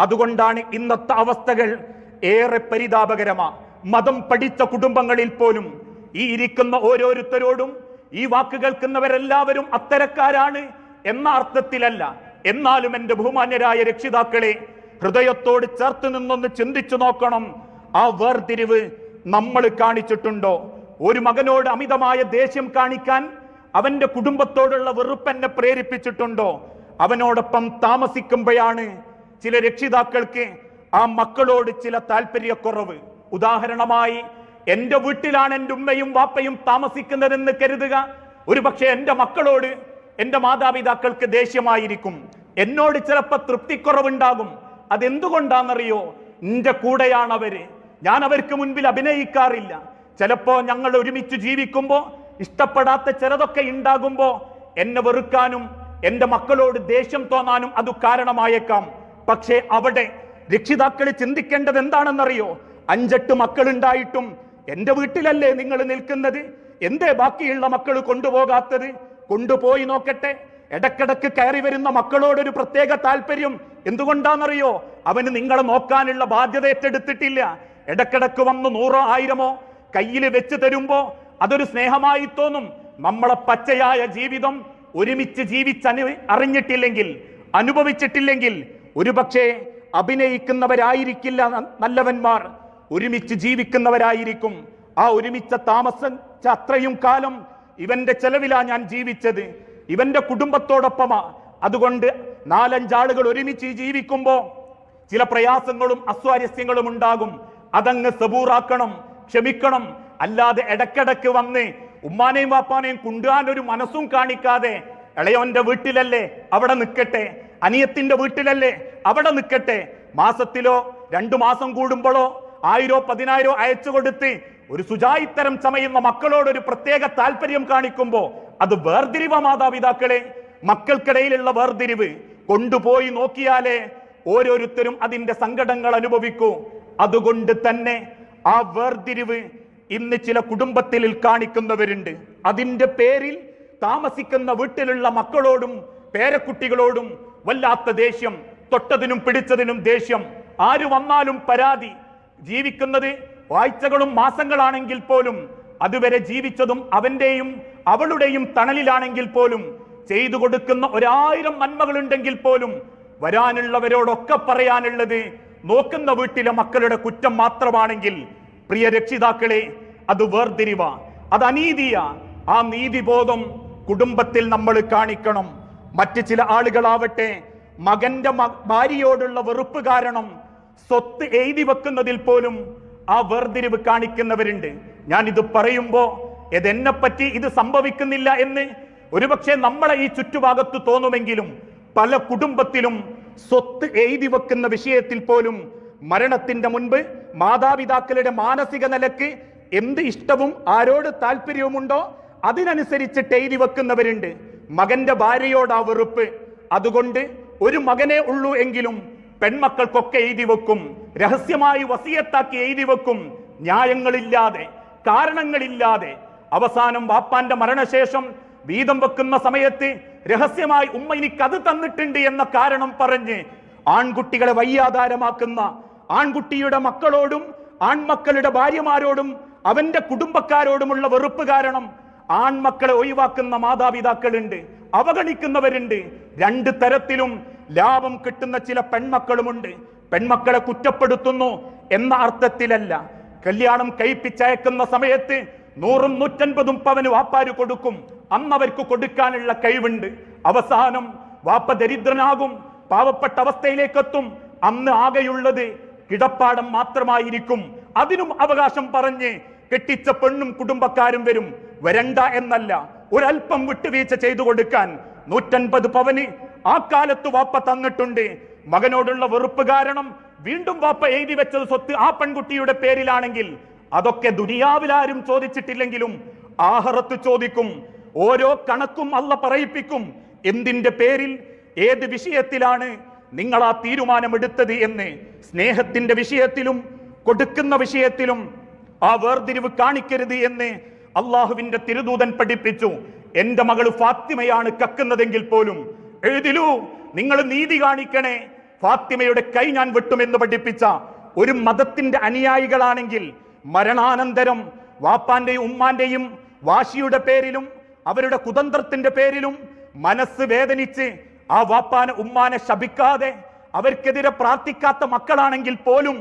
അതുകൊണ്ടാണ് ഇന്നത്തെ അവസ്ഥകൾ ഏറെ പരിതാപകരമാ. മതം പഠിച്ച കുടുംബങ്ങളിൽ പോലും ഈ ഇരിക്കുന്ന ഓരോരുത്തരോടും ഈ വാക്ക് കേൾക്കുന്നവരെല്ലാവരും അത്തരക്കാരാണ് എന്ന അർത്ഥത്തിലല്ല. എന്നാലും എന്റെ ബഹുമാന്യരായ രക്ഷിതാക്കളെ ഹൃദയത്തോട് ചേർത്ത് നിന്നൊന്ന് ചിന്തിച്ചു നോക്കണം. ആ വേർതിരിവ് നമ്മൾ കാണിച്ചിട്ടുണ്ടോ? ഒരു മകനോട് അമിതമായ ദേഷ്യം കാണിക്കാൻ അവന്റെ കുടുംബത്തോടുള്ള വെറുപ്പ് എന്നെ പ്രേരിപ്പിച്ചിട്ടുണ്ടോ? അവനോടൊപ്പം താമസിക്കുമ്പോഴാണ് ചില രക്ഷിതാക്കൾക്ക് ആ മക്കളോട് ചില താല്പര്യക്കുറവ് ഉദാഹരണമായി എന്റെ വീട്ടിലാണ് എന്റെ ഉമ്മയും വാപ്പയും താമസിക്കുന്നതെന്ന് കരുതുക. ഒരു പക്ഷേ എന്റെ മക്കളോട് എന്റെ മാതാപിതാക്കൾക്ക് ദേഷ്യമായിരിക്കും. എന്നോട് ചിലപ്പോൾ തൃപ്തിക്കുറവുണ്ടാകും. അതെന്തുകൊണ്ടാണെന്നറിയോ? എന്റെ കൂടെയാണ് അവർ ഞാൻ അവർക്ക് മുൻപിൽ അഭിനയിക്കാറില്ല. ചിലപ്പോൾ ഞങ്ങൾ ഒരുമിച്ച് ജീവിക്കുമ്പോ ഇഷ്ടപ്പെടാത്ത ചിലതൊക്കെ ഉണ്ടാകുമ്പോ എന്നെ വെറുക്കാനും എന്റെ മക്കളോട് ദേഷ്യം തോന്നാനും അത് കാരണമായേക്കാം. പക്ഷേ അവിടെ രക്ഷിതാക്കൾ ചിന്തിക്കേണ്ടത് എന്താണെന്നറിയോ അഞ്ചെട്ട് മക്കളുണ്ടായിട്ടും എന്റെ വീട്ടിലല്ലേ നിങ്ങൾ നിൽക്കുന്നത്? എന്തേ ബാക്കിയുള്ള മക്കൾ കൊണ്ടുപോകാത്തത്? കൊണ്ടുപോയി നോക്കട്ടെ. ഇടക്കിടക്ക് കയറി വരുന്ന മക്കളോടൊരു പ്രത്യേക താല്പര്യം എന്തുകൊണ്ടാണെന്നറിയോ? അവന് നിങ്ങളെ നോക്കാനുള്ള ബാധ്യത ഏറ്റെടുത്തിട്ടില്ല. ഇടക്കിടക്ക് വന്ന് നൂറോ ആയിരമോ കയ്യിൽ വെച്ച് തരുമ്പോ അതൊരു സ്നേഹമായി തോന്നും. നമ്മളെ പച്ചയായ ജീവിതം ഒരുമിച്ച് ജീവിച്ച് അറിഞ്ഞിട്ടില്ലെങ്കിൽ അനുഭവിച്ചിട്ടില്ലെങ്കിൽ ഒരുപക്ഷെ അഭിനയിക്കുന്നവരായിരിക്കില്ല നല്ലവന്മാർ. ഒരുമിച്ച് ജീവിക്കുന്നവരായിരിക്കും. ആ ഒരുമിച്ച താമസം അത്രയും കാലം ഇവന്റെ ചെലവിലാ ഞാൻ ജീവിച്ചത്. ഇവന്റെ കുടുംബത്തോടൊപ്പമാ. അതുകൊണ്ട് നാലഞ്ചാളുകൾ ഒരുമിച്ച് ജീവിക്കുമ്പോൾ ചില പ്രയാസങ്ങളും അസ്വാരസ്യങ്ങളും ഉണ്ടാകും. അതങ്ങ് സബൂറാക്കണം ക്ഷമിക്കണം. അല്ലാതെ ഇടക്കിടക്ക് വന്ന് ഉമ്മാനെയും വാപ്പാനെയും കൊണ്ടുപോകാൻ ഒരു മനസ്സും കാണിക്കാതെ ഇളയോന്റെ വീട്ടിലല്ലേ അവിടെ നിൽക്കട്ടെ. അനിയത്തിന്റെ വീട്ടിലല്ലേ? അവിടെ നിൽക്കട്ടെ മാസത്തിലോ രണ്ടു മാസം കൂടുമ്പോഴോ ആയിരോ പതിനായിരോ അയച്ചു കൊടുത്ത് ഒരു സുജായിത്തരം ചമയുന്ന മക്കളോട് ഒരു പ്രത്യേക താല്പര്യം കാണിക്കുമ്പോ അത് വേർതിരിവ മാതാപിതാക്കളെ. മക്കൾക്കിടയിലുള്ള വേർതിരിവ് കൊണ്ടുപോയി നോക്കിയാലേ ഓരോരുത്തരും അതിന്റെ സങ്കടങ്ങൾ അനുഭവിക്കൂ. അതുകൊണ്ട് തന്നെ ആ വേർതിരിവ് ഇന്ന് ചില കുടുംബത്തിൽ കാണിക്കുന്നവരുണ്ട്. അതിന്റെ പേരിൽ താമസിക്കുന്ന വീട്ടിലുള്ള മക്കളോടും പേരക്കുട്ടികളോടും വല്ലാത്ത ദേഷ്യം തൊട്ടതിനും പിടിച്ചതിനും ദേഷ്യം. ആര് വന്നാലും പരാതി. ജീവിക്കുന്നത് ആഴ്ചകളും മാസങ്ങളാണെങ്കിൽ പോലും അതുവരെ ജീവിച്ചതും അവന്റെയും അവളുടെയും തണലിലാണെങ്കിൽ പോലും ചെയ്തു കൊടുക്കുന്ന ഒരായിരം നന്മകളുണ്ടെങ്കിൽ പോലും വരാനുള്ളവരോടൊക്കെ പറയാനുള്ളത് നോക്കുന്ന വീട്ടിലെ മക്കളുടെ കുറ്റം മാത്രമാണെങ്കിൽ പ്രിയ രക്ഷിതാക്കളെ അത് വേർതിരിവ. അത് അനീതിയ. ആ നീതിബോധം കുടുംബത്തിൽ നമ്മൾ കാണിക്കണം. മറ്റ് ചില ആളുകളാവട്ടെ മകന്റെ ഭാര്യയോടുള്ള വെറുപ്പ് കാരണം സ്വത്ത് എഴുതി വെക്കുന്നതിൽ പോലും ആ വേർതിരിവ് കാണിക്കുന്നവരുണ്ട്. ഞാൻ ഇത് പറയുമ്പോ ഇതെന്നെ പറ്റി ഇത് സംഭവിക്കുന്നില്ല എന്ന് ഒരുപക്ഷെ നമ്മളെ ഈ ചുറ്റുഭാഗത്ത് തോന്നുമെങ്കിലും പല കുടുംബത്തിലും സ്വത്ത് എഴുതി വെക്കുന്ന വിഷയത്തിൽ പോലും മരണത്തിന്റെ മുൻപ് മാതാപിതാക്കളുടെ മാനസിക നിലയ്ക്ക് എന്ത് ഇഷ്ടവും ആരോട് താല്പര്യവുമുണ്ടോ അതിനനുസരിച്ചിട്ട് എഴുതി വെക്കുന്നവരുണ്ട്. മകന്റെ ഭാര്യയോട് ആ വെറുപ്പ്. അതുകൊണ്ട് ഒരു മകനെ ഉള്ളൂ എങ്കിലും പെൺമക്കൾക്കൊക്കെ എഴുതി വെക്കും. രഹസ്യമായി വസിയത്താക്കി എഴുതി വെക്കും. ന്യായങ്ങളില്ലാതെ കാരണങ്ങളില്ലാതെ. അവസാനം വാപ്പാന്റെ മരണശേഷം വീതം വെക്കുന്ന സമയത്ത് രഹസ്യമായി ഉമ്മ എനിക്ക് അത് തന്നിട്ടുണ്ട് എന്ന കാരണം പറഞ്ഞ് ആൺകുട്ടികളെ വയ്യാധാരമാക്കുന്ന ആൺകുട്ടിയുടെ മക്കളോടും ആൺമക്കളുടെ ഭാര്യമാരോടും അവന്റെ കുടുംബക്കാരോടുമുള്ള വെറുപ്പ് കാരണം ആൺമക്കളെ ഒഴിവാക്കുന്ന മാതാപിതാക്കളുണ്ട് അവഗണിക്കുന്നവരുണ്ട്. രണ്ട് തരത്തിലും ലാഭം കിട്ടുന്ന ചില പെൺമക്കളുമുണ്ട്. പെൺമക്കളെ കുറ്റപ്പെടുത്തുന്നു എന്ന അർത്ഥത്തിലല്ല. കല്യാണം കഴിപ്പിച്ചയക്കുന്ന സമയത്ത് നൂറും നൂറ്റൻപതും പവന് വാപ്പാര് കൊടുക്കും. അന്ന് അവർക്ക് കൊടുക്കാനുള്ള കഴിവുണ്ട്. അവസാനം വാപ്പ ദരിദ്രനാകും പാവപ്പെട്ട അവസ്ഥയിലേക്കെത്തും. അന്ന് ആകെയുള്ളത് കിടപ്പാടം മാത്രമായിരിക്കും. അതിനും അവകാശം പറഞ്ഞ് കെട്ടിച്ച പെണ്ണും കുടുംബക്കാരും വരും. വരണ്ട എന്നല്ല ഒരല്പം വിട്ടുവീഴ്ച ചെയ്തു കൊടുക്കാൻ നൂറ്റൻപത് പവന് ആ കാലത്ത് വാപ്പ തന്നിട്ടുണ്ട്. മകനോടുള്ള വെറുപ്പ് കാരണം വീണ്ടും വാപ്പ എഴുതി വെച്ചത് സ്വത്ത് ആ പെൺകുട്ടിയുടെ പേരിലാണെങ്കിൽ അതൊക്കെ ദുനിയാവിലാരും ചോദിച്ചിട്ടില്ലെങ്കിലും ആഹറത്ത് ചോദിക്കും. ഓരോ കണക്കും അല്ല പറയിപ്പിക്കും. എന്തിന്റെ പേരിൽ ഏത് വിഷയത്തിലാണ് നിങ്ങൾ ആ തീരുമാനമെടുത്തത് എന്ന് സ്നേഹത്തിന്റെ വിഷയത്തിലും കൊടുക്കുന്ന വിഷയത്തിലും ആ വേർതിരിവ് കാണിക്കരുത് എന്ന് അള്ളാഹുവിന്റെ തിരുദൂതൻ പഠിപ്പിച്ചു. എന്റെ മകൾ ഫാത്തിമയാണ് കക്കുന്നതെങ്കിൽ പോലും എഴുതിലൂ നിങ്ങൾ നീതി കാണിക്കണേ. ഫാത്തിമയുടെ കൈ ഞാൻ വെട്ടുമെന്ന് പഠിപ്പിച്ച ഒരു മതത്തിന്റെ അനുയായികളാണെങ്കിൽ മരണാനന്തരം വാപ്പാന്റെയും ഉമ്മാന്റെയും വാശിയുടെ പേരിലും അവരുടെ കുതന്ത്രത്തിന്റെ പേരിലും മനസ്സ് വേദനിച്ച് ആ വാപ്പാനെ ഉമ്മാനെ ശപിക്കാതെ അവർക്കെതിരെ പ്രാർത്ഥിക്കാത്ത മക്കളാണെങ്കിൽ പോലും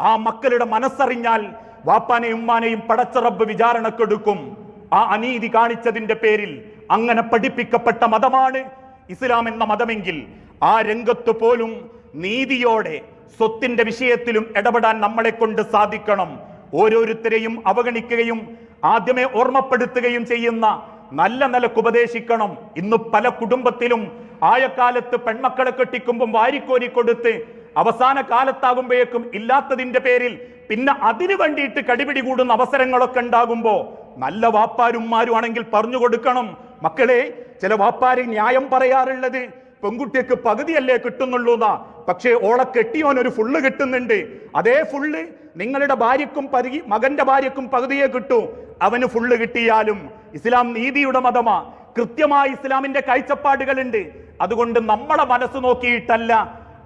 ആ മക്കളുടെ മനസ്സറിഞ്ഞാൽ വാപ്പാനെയും ഉമ്മാനെയും പടച്ചറബ് വിചാരണക്കെടുക്കും. ആ അനീതി കാണിച്ചതിന്റെ പേരിൽ അങ്ങനെ പഠിപ്പിക്കപ്പെട്ട മതമാണ് ഇസ്ലാം എന്ന മതമെങ്കിൽ ആ രംഗത്ത് പോലും നീതിയോടെ സ്വത്തിന്റെ വിഷയത്തിലും ഇടപെടാൻ നമ്മളെ കൊണ്ട് സാധിക്കണം. ഓരോരുത്തരെയും അവഗണിക്കുകയും ആദ്യമേ ഓർമ്മപ്പെടുത്തുകയും ചെയ്യുന്ന നല്ല നിലയ്ക്ക് ഉപദേശിക്കണം. ഇന്ന് പല കുടുംബത്തിലും ആയക്കാലത്ത് പെൺമക്കളെ കെട്ടിക്കുമ്പം വാരിക്കോരി കൊടുത്ത് അവസാന കാലത്താകുമ്പോഴേക്കും ഇല്ലാത്തതിന്റെ പേരിൽ പിന്നെ അതിനു വേണ്ടിയിട്ട് കടിപിടി കൂടുന്ന അവസരങ്ങളൊക്കെ ഉണ്ടാകുമ്പോ നല്ല വാപ്പാരുമാരും ആണെങ്കിൽ പറഞ്ഞു കൊടുക്കണം. മക്കളെ ചില വാപ്പാര് ന്യായം പറയാറുള്ളത് പെൺകുട്ടിക്ക് പകുതിയല്ലേ കിട്ടുന്നുള്ളൂ എന്നാ. പക്ഷേ ഓളെ കെട്ടിയോൻ ഒരു ഫുള്ള് കിട്ടുന്നുണ്ട്. അതേ ഫുള്ള് നിങ്ങളുടെ ഭാര്യക്കും പകുതി മകന്റെ ഭാര്യക്കും പകുതിയെ കിട്ടൂ. അവന് ഫുള്ള് കിട്ടിയാലും ഇസ്ലാം നീതിയുടെ മതമാ. കൃത്യമായി ഇസ്ലാമിന്റെ കാഴ്ചപ്പാടുകളുണ്ട്. അതുകൊണ്ട് നമ്മളെ മനസ്സ് നോക്കിയിട്ടല്ല.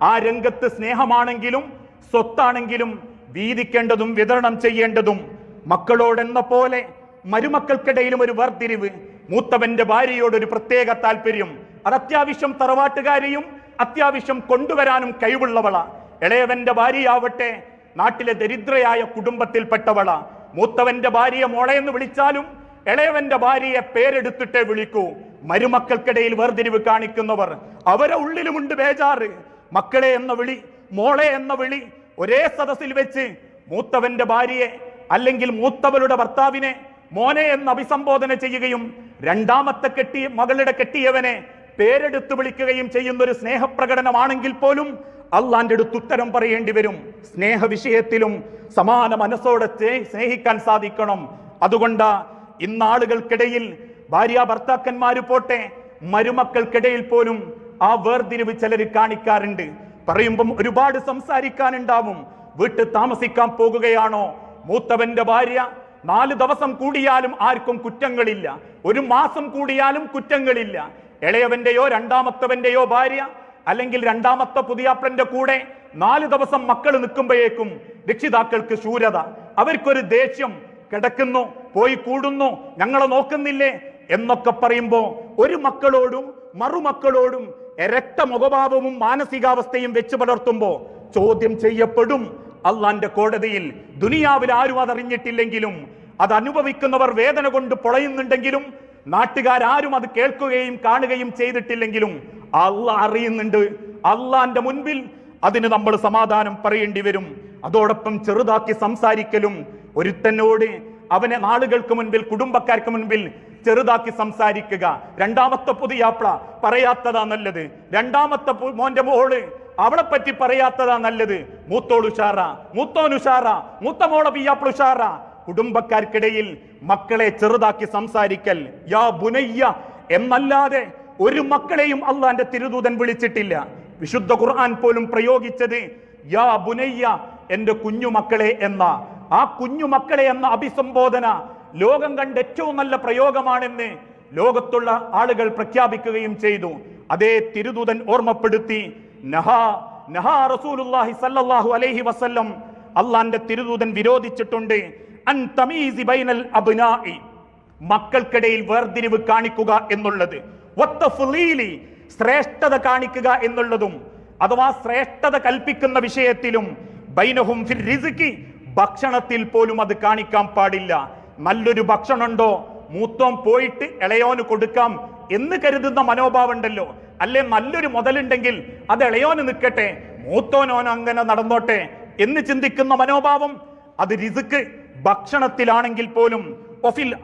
ആ രംഗത്ത് സ്നേഹമാണെങ്കിലും സ്വത്താണെങ്കിലും വീതിക്കേണ്ടതും വിതരണം ചെയ്യേണ്ടതും മക്കളോടെന്ന പോലെ മരുമക്കൾക്കിടയിലും ഒരു വേർതിരിവ് മൂത്തവന്റെ ഭാര്യയോട് ഒരു പ്രത്യേക താല്പര്യം. അത് അത്യാവശ്യം തറവാട്ടുകാരെയും അത്യാവശ്യം കൊണ്ടുവരാനും കഴിവുള്ളവള. ഇളയവന്റെ ഭാര്യയാവട്ടെ നാട്ടിലെ ദരിദ്രയായ കുടുംബത്തിൽപ്പെട്ടവള. മൂത്തവന്റെ ഭാര്യയെ മോളെ എന്ന് വിളിച്ചാലും ഇളയവന്റെ ഭാര്യയെ പേരെടുത്തിട്ടേ വിളിക്കൂ. മരുമക്കൾക്കിടയിൽ വേർതിരിവ് കാണിക്കുന്നവർ അവരെ ഉള്ളിലുമുണ്ട് ബേജാറ്. മക്കളെ എന്ന വിളി മോളെ എന്ന വിളി ഒരേ സദസ്സിൽ വെച്ച് മൂത്തവന്റെ ഭാര്യയെ അല്ലെങ്കിൽ മൂത്തവളുടെ ഭർത്താവിനെ മോനെ എന്ന് അഭിസംബോധന ചെയ്യുകയും രണ്ടാമത്തെ കെട്ടിയ മകളുടെ കെട്ടിയവനെ പേരെടുത്തു വിളിക്കുകയും ചെയ്യുന്ന ഒരു സ്നേഹപ്രകടനമാണെങ്കിൽ പോലും അള്ളാന്റെ അടുത്ത് ഉത്തരം പറയേണ്ടി വരും. സ്നേഹ വിഷയത്തിലും സമാന മനസ്സോടെ സ്നേ- സ്നേഹിക്കാൻ സാധിക്കണം. അതുകൊണ്ട് ഇന്നാളുകൾക്കിടയിൽ ഭാര്യ ഭർത്താക്കന്മാര് പോട്ടെ മരുമക്കൾക്കിടയിൽ പോലും ആ വേർതിരിവ് ചിലർ കാണിക്കാറുണ്ട്. പറയുമ്പം ഒരുപാട് സംസാരിക്കാനുണ്ടാവും. വീട്ടിൽ താമസിക്കാൻ പോകുകയാണോ? മൂത്തവന്റെ ഭാര്യ നാല് ദിവസം കൂടിയാലും ആർക്കും കുറ്റങ്ങളില്ല. ഒരു മാസം കൂടിയാലും കുറ്റങ്ങളില്ല. ഇളയവന്റെയോ രണ്ടാമത്തവന്റെയോ ഭാര്യ അല്ലെങ്കിൽ രണ്ടാമത്തെ പുതിയാപ്പന്റെ കൂടെ നാല് ദിവസം മക്കൾ നിൽക്കുമ്പോഴേക്കും രക്ഷിതാക്കൾക്ക് ശൂരത. അവർക്കൊരു ദേഷ്യം കിടക്കുന്നു പോയി കൂടുന്നു ഞങ്ങളെ നോക്കുന്നില്ലേ എന്നൊക്കെ പറയുമ്പോ ഒരു മക്കളോടും മറുമക്കളോടും ഇരട്ട മുഖഭാവവും മാനസികാവസ്ഥയും വെച്ച് പുലർത്തുമ്പോൾ ചോദ്യം ചെയ്യപ്പെടും. അള്ളാന്റെ കോടതിയിൽ ദുനിയാവിൽ ആരും അതറിഞ്ഞിട്ടില്ലെങ്കിലും അത് അനുഭവിക്കുന്നവർ വേദന കൊണ്ട് പൊളയുന്നുണ്ടെങ്കിലും നാട്ടുകാരും അത് കേൾക്കുകയും കാണുകയും ചെയ്തിട്ടില്ലെങ്കിലും അല്ല അറിയുന്നുണ്ട്. അള്ളാന്റെ മുൻപിൽ അതിന് നമ്മൾ സമാധാനം പറയേണ്ടി വരും. അതോടൊപ്പം ചെറുതാക്കി സംസാരിക്കലും. ഒരുത്തനോട് അവനെ നാളുകൾക്ക് മുൻപിൽ കുടുംബക്കാർക്ക് മുൻപിൽ ചെറുതാക്കി സംസാരിക്കുക. രണ്ടാമത്തെ പുതിയാപ്ല പറയാത്തതാ നല്ലത്. രണ്ടാമത്തെ മോന്റെ മോൾ അവളെ പറ്റി പറയാത്തതാ നല്ലത്. മൂത്തോൾ ഉഷാറ മൂത്തോൻ ഉഷാറ മൂത്ത മോളെ പിയാപ്പിൾ ഉഷാറ. കുടുംബക്കാർക്കിടയിൽ മക്കളെ ചെറുതാക്കി സംസാരിക്കൽ. യാ ബുനയ്യ എന്നല്ലാതെ ഒരു മക്കളെയും അള്ളാന്റെ തിരുദൂതൻ വിളിച്ചിട്ടില്ല. വിശുദ്ധ ഖുർആൻ പോലും പ്രയോഗിച്ചത് യാ ബുനയ്യ എന്റെ കുഞ്ഞുമക്കളെ എന്ന. ആ കുഞ്ഞുമക്കളെ എന്ന അഭിസംബോധന ലോകം കണ്ട ഏറ്റവും നല്ല പ്രയോഗമാണെന്ന് ലോകത്തുള്ള ആളുകൾ പ്രഖ്യാപിക്കുകയും ചെയ്തു. അതേ തിരുദൂതൻ ഓർമ്മപ്പെടുത്തി സല്ലല്ലാഹു അലൈഹി വസല്ലം. അള്ളാന്റെ തിരുദൂതൻ വിരോധിച്ചിട്ടുണ്ട് അൻ തമീസി ബൈനൽ അബ്നാഇ. മക്കൾക്കിടയിൽ വേർതിരിവ് കാണിക്കുക എന്നുള്ളത് ശ്രേഷ്ഠത കാണിക്കുക എന്നുള്ളതും അഥവാ ശ്രേഷ്ഠത കൽപ്പിക്കുന്ന വിഷയത്തിലും ബൈനഹും ഭക്ഷണത്തിൽ പോലും അത് കാണിക്കാൻ പാടില്ല. നല്ലൊരു ഭക്ഷണമുണ്ടോ? മൂത്തോം പോയിട്ട് ഇളയോന് കൊടുക്കാം എന്ന് കരുതുന്ന മനോഭാവം ഉണ്ടല്ലോ അല്ലെ നല്ലൊരു മുതലുണ്ടെങ്കിൽ അത് ഇളയോന് നിൽക്കട്ടെ മൂത്തോനോൻ അങ്ങനെ നടന്നോട്ടെ എന്ന് ചിന്തിക്കുന്ന മനോഭാവം. അത് രിസുക്ക് ഭക്ഷണത്തിലാണെങ്കിൽ പോലും. ഒഫിൽ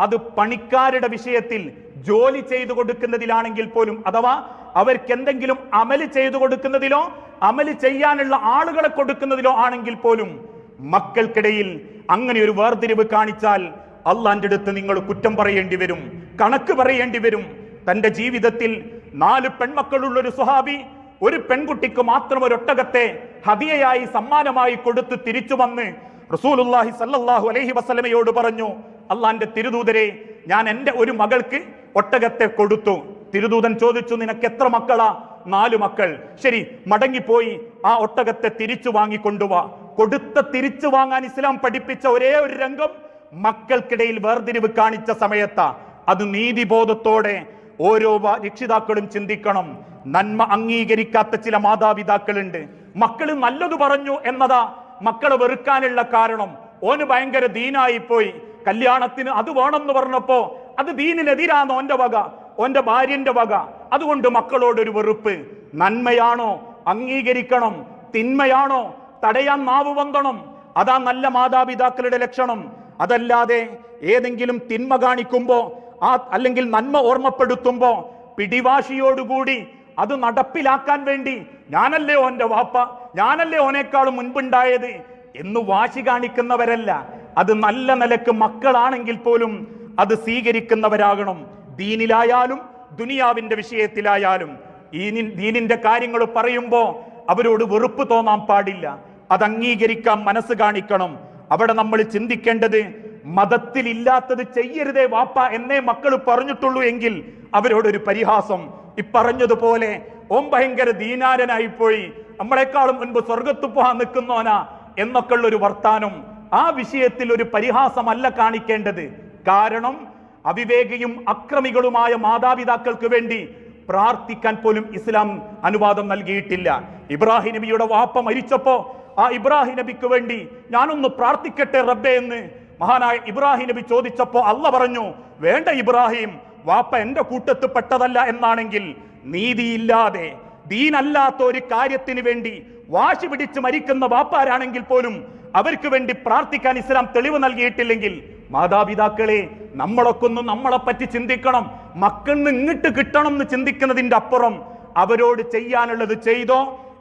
അത് പണിക്കാരുടെ വിഷയത്തിൽ ജോലി ചെയ്തു കൊടുക്കുന്നതിലാണെങ്കിൽ പോലും. അഥവാ അവർക്ക് എന്തെങ്കിലും അമൽ ചെയ്തു കൊടുക്കുന്നതിലോ അമൽ ചെയ്യാനുള്ള ആളുകളെ കൊടുക്കുന്നതിലോ ആണെങ്കിൽ പോലും മക്കൾക്കിടയിൽ അങ്ങനെ ഒരു വേർതിരിവ് കാണിച്ചാൽ അള്ളാന്റെ അടുത്ത് നിങ്ങൾ കുറ്റം പറയേണ്ടി വരും കണക്ക് പറയേണ്ടി വരും. തന്റെ ജീവിതത്തിൽ നാല് പെൺമക്കളുള്ള ഒരു സുഹാബി ഒരു പെൺകുട്ടിക്ക് മാത്രം ഒരു ഒട്ടകത്തെ ഹതിയയായി സമ്മാനമായി കൊടുത്ത് തിരിച്ചു വന്ന് റസൂലുള്ളാഹി സല്ലാഹു അലഹി വസ്ലമയോട് പറഞ്ഞു അള്ളാന്റെ തിരുദൂതരെ ഞാൻ എന്റെ ഒരു മകൾക്ക് ഒട്ടകത്തെ കൊടുത്തു. തിരുദൂതൻ ചോദിച്ചു നിനക്ക് എത്ര മക്കളാ? നാല് മക്കൾ. ശരി മടങ്ങിപ്പോയി ആ ഒട്ടകത്തെ തിരിച്ചു വാങ്ങിക്കൊണ്ടുവാ. കൊടുത്ത തിരിച്ചു വാങ്ങാൻ ഇസ്ലാം പഠിപ്പിച്ച ഒരേ ഒരു രംഗം മക്കൾക്കിടയിൽ വേർതിരിവ് കാണിച്ച സമയത്താ. അത് നീതിബോധത്തോടെ ഓരോ രക്ഷിതാക്കളും ചിന്തിക്കണം. നന്മ അംഗീകരിക്കാത്ത ചില മാതാപിതാക്കളുണ്ട്. മക്കൾ നല്ലത് പറഞ്ഞു എന്നതാ മക്കളെ വെറുക്കാനുള്ള കാരണം. ഓന് ഭയങ്കര ദീനായി പോയി. കല്യാണത്തിന് അത് വേണമെന്ന് പറഞ്ഞപ്പോ അത് ദീനിനെതിരാണ് ഓന്റെ വക. ഓന്റെ ഭാര്യന്റെ വക. അതുകൊണ്ട് മക്കളോടൊരു വെറുപ്പ്. നന്മയാണോ? അംഗീകരിക്കണം. തിന്മയാണോ? തടയാൻ നാവ് വന്തണം അതാ നല്ല മാതാപിതാക്കളുടെ ലക്ഷണം. അതല്ലാതെ ഏതെങ്കിലും തിന്മ കാണിക്കുമ്പോ ആ അല്ലെങ്കിൽ നന്മ ഓർമ്മപ്പെടുത്തുമ്പോ പിടിവാശിയോടുകൂടി അത് നടപ്പിലാക്കാൻ വേണ്ടി ഞാനല്ലേ ഓന്റെ വാപ്പ ഞാനല്ലേ ഓനേക്കാളും മുൻപുണ്ടായത് എന്ന് വാശി കാണിക്കുന്നവരല്ല. അത് നല്ല നിലയ്ക്ക് മക്കളാണെങ്കിൽ പോലും അത് സ്വീകരിക്കുന്നവരാകണം. ദീനിലായാലും ദുനിയാവിന്റെ വിഷയത്തിലായാലും. ഈ ദീനിന്റെ കാര്യങ്ങൾ പറയുമ്പോ അവരോട് വെറുപ്പ് തോന്നാൻ പാടില്ല. അത് അംഗീകരിക്കാൻ മനസ്സ് കാണിക്കണം. അവിടെ നമ്മൾ ചിന്തിക്കേണ്ടത് മതത്തിൽ ഇല്ലാത്തത് ചെയ്യരുതേ വാപ്പ എന്നേ മക്കൾ പറഞ്ഞിട്ടുള്ളൂ എങ്കിൽ അവരോടൊരു പരിഹാസം. ഇപ്പറഞ്ഞതുപോലെ ഓം ഭയങ്കര ദീനാരനായി പോയി. നമ്മളെക്കാളും മുൻപ് സ്വർഗത്തു പോകാൻ നിൽക്കുന്നോനാ എന്നൊക്കെ ഉള്ള ഒരു വർത്താനം. ആ വിഷയത്തിൽ ഒരു പരിഹാസമല്ല കാണിക്കേണ്ടത്. കാരണം അവിവേകിയും അക്രമികളുമായ മാതാപിതാക്കൾക്ക് വേണ്ടി പ്രാർത്ഥിക്കാൻ പോലും ഇസ്ലാം അനുവാദം നൽകിയിട്ടില്ല. ഇബ്രാഹിം നബിയുടെ വാപ്പ മരിച്ചപ്പോ ആ ഇബ്രാഹിം നബിക്ക് വേണ്ടി ഞാനൊന്ന് പ്രാർത്ഥിക്കട്ടെ റബ്ബേ എന്ന്. മഹാനായ ഇബ്രാഹിം നബി ചോദിച്ചപ്പോ അല്ല പറഞ്ഞു വേണ്ട ഇബ്രാഹിം വാപ്പ എന്റെ കൂട്ടത്ത് പെട്ടതല്ല എന്നാണെങ്കിൽ നീതിയില്ലാതെ ദീനല്ലാത്ത ഒരു കാര്യത്തിന് വേണ്ടി വാശി പിടിച്ച് മരിക്കുന്ന വാപ്പാരാണെങ്കിൽ പോലും അവർക്ക് വേണ്ടി പ്രാർത്ഥിക്കാൻ ഇസ്ലാം തെളിവ് നൽകിയിട്ടില്ലെങ്കിൽ മാതാപിതാക്കളെ നമ്മളൊക്കെ ഒന്ന് നമ്മളെ പറ്റി ചിന്തിക്കണം. മക്കൾ ഇങ്ങോട്ട് കിട്ടണം എന്ന് ചിന്തിക്കുന്നതിന്റെ അപ്പുറം അവരോട് ചെയ്യാനുള്ളത് ചെയ്തോ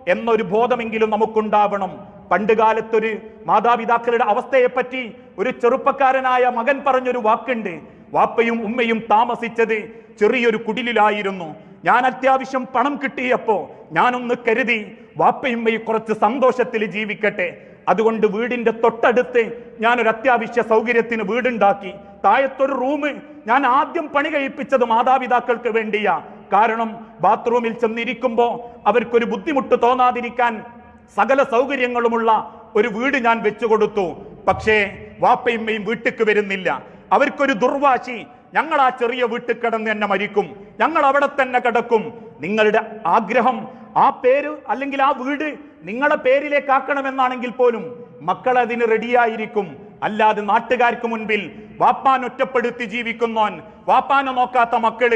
എന്നൊരു ബോധമെങ്കിലും നമുക്കുണ്ടാവണം. പണ്ട് കാലത്തൊരു മാതാപിതാക്കളുടെ അവസ്ഥയെപ്പറ്റി ഒരു ചെറുപ്പക്കാരനായ മകൻ പറഞ്ഞൊരു വാക്കുണ്ട്. വാപ്പയും ഉമ്മയും താമസിച്ചത് ചെറിയൊരു കുടിലിലായിരുന്നു. ഞാൻ അത്യാവശ്യം പണം കിട്ടിയപ്പോ ഞാനൊന്ന് കരുതി വാപ്പയുമ്മയും കുറച്ച് സന്തോഷത്തിൽ ജീവിക്കട്ടെ. അതുകൊണ്ട് വീടിന്റെ തൊട്ടടുത്ത് ഞാൻ ഒരു അത്യാവശ്യ സൗകര്യത്തിന് വീടുണ്ടാക്കി. താഴത്തൊരു റൂം ഞാൻ ആദ്യം പണി കഴിപ്പിച്ചത് മാതാപിതാക്കൾക്ക് വേണ്ടിയാ. കാരണം ബാത്റൂമിൽ ചെന്നിരിക്കുമ്പോൾ അവർക്കൊരു ബുദ്ധിമുട്ട് തോന്നാതിരിക്കാൻ സകല സൗകര്യങ്ങളുമുള്ള ഒരു വീട് ഞാൻ വെച്ചു കൊടുത്തു. പക്ഷേ വാപ്പയുമ്മയും വീട്ടിക്ക് വരുന്നില്ല. അവർക്കൊരു ദുർവാശി ഞങ്ങൾ ആ ചെറിയ വീട്ടിൽ കിടന്ന് തന്നെ മരിക്കും. ഞങ്ങൾ അവിടെ തന്നെ കിടക്കും. നിങ്ങളുടെ ആഗ്രഹം ആ പേര് അല്ലെങ്കിൽ ആ വീട് നിങ്ങളെ പേരിലേക്ക് ആക്കണമെന്നാണെങ്കിൽ പോലും മക്കൾ അതിന് റെഡിയായിരിക്കും. അല്ലാതെ നാട്ടുകാർക്ക് മുൻപിൽ വാപ്പാൻ ഒറ്റപ്പെടുത്തി ജീവിക്കുന്നോൻ വാപ്പാനെ നോക്കാത്ത മക്കൾ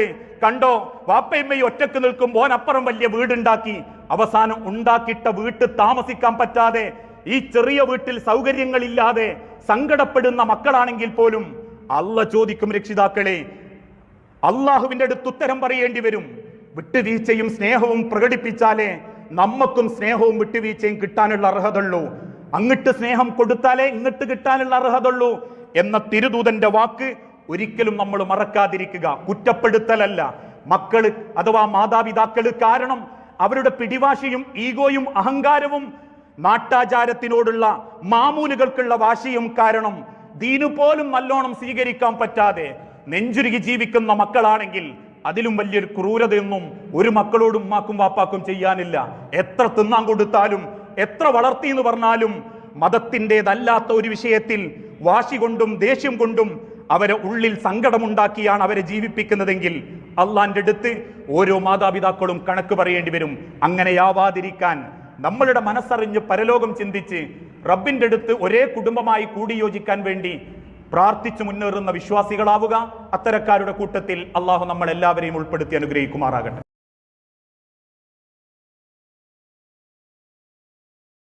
കണ്ടോ വാപ്പയമ്മയും ഒറ്റയ്ക്ക് നിൽക്കും ഓനപ്പുറം വലിയ വീടുണ്ടാക്കി. അവസാനം ഉണ്ടാക്കിയിട്ട വീട്ടിൽ താമസിക്കാൻ പറ്റാതെ ഈ ചെറിയ വീട്ടിൽ സൗകര്യങ്ങളില്ലാതെ സങ്കടപ്പെടുന്ന മക്കളാണെങ്കിൽ പോലും അല്ല ചോദിക്കും രക്ഷിതാക്കളെ. അള്ളാഹുവിന്റെ അടുത്ത് ഉത്തരം പറയേണ്ടി വരും. വിട്ടുവീഴ്ചയും സ്നേഹവും പ്രകടിപ്പിച്ചാലേ നമ്മക്കും സ്നേഹവും വിട്ടുവീഴ്ചയും കിട്ടാനുള്ള അർഹതയുള്ളൂ. അങ്ങട്ട് സ്നേഹം കൊടുത്താലേ ഇങ്ങട്ട് കിട്ടാനുള്ള അർഹതയുള്ളൂ എന്ന തിരുദൂതന്റെ വാക്ക് ഒരിക്കലും നമ്മൾ മറക്കാതിരിക്കുക. കുറ്റപ്പെടുത്തലല്ല. മക്കൾ അഥവാ മാതാപിതാക്കൾ കാരണം അവരുടെ പിടിവാശിയും ഈഗോയും അഹങ്കാരവും നാട്ടാചാരത്തിനോടുള്ള മാമൂലുകൾക്കുള്ള വാശിയും കാരണം ദീനു പോലും നല്ലോണം സ്വീകരിക്കാൻ പറ്റാതെ നെഞ്ചുരുകി ജീവിക്കുന്ന മക്കളാണെങ്കിൽ അതിലും വലിയൊരു ക്രൂരതയൊന്നും ഒരു മക്കളോടും ഉമ്മാക്കും വാപ്പാക്കും ചെയ്യാനില്ല. എത്ര തിന്നാൻ കൊടുത്താലും എത്ര വളർത്തി എന്ന് പറഞ്ഞാലും മതത്തിന്റെതല്ലാത്ത ഒരു വിഷയത്തിൽ വാശി കൊണ്ടും ദേഷ്യം കൊണ്ടും അവരെ ഉള്ളിൽ സങ്കടമുണ്ടാക്കിയാണ് അവരെ ജീവിപ്പിക്കുന്നതെങ്കിൽ അള്ളാന്റെ അടുത്ത് ഓരോ മാതാപിതാക്കളും കണക്ക് പറയേണ്ടി വരും. അങ്ങനെയാവാതിരിക്കാൻ നമ്മളുടെ മനസ്സറിഞ്ഞ് പരലോകം ചിന്തിച്ച് റബ്ബിന്റെ അടുത്ത് ഒരേ കുടുംബമായി കൂടിയോജിക്കാൻ വേണ്ടി പ്രാർത്ഥിച്ചു മുന്നേറുന്ന വിശ്വാസികളാവുക. അത്തരക്കാരുടെ കൂട്ടത്തിൽ അള്ളാഹു നമ്മൾ എല്ലാവരെയും ഉൾപ്പെടുത്തി അനുഗ്രഹിക്കുമാറാകട്ടെ.